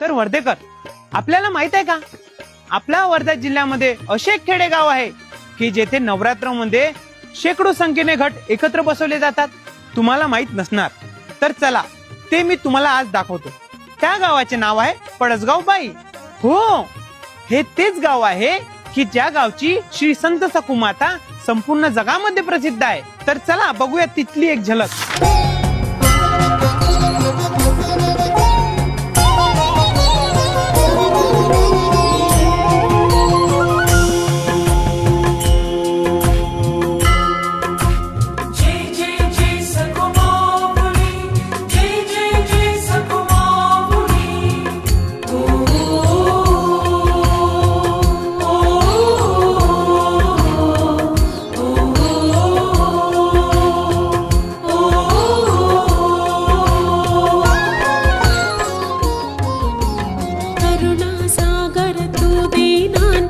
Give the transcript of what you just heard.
तर वर्धेकर आपल्याला माहीत आहे का? आपल्या वर्धा जिल्ह्यामध्ये असे एक खेडेगाव आहे की जेथे नवरात्रमध्ये शेकडो संख्येने घट एकत्र बसवले जातात. तुम्हाला माहीत नसणार. तर चला ते मी तुम्हाला आज दाखवतो. त्या गावाचे नाव आहे पळसगाव बाई. हो हे तेच गाव आहे की ज्या गावची श्री संत सकुमाता संपूर्ण जगामध्ये प्रसिद्ध आहे. तर चला बघूया तिथली एक झलक.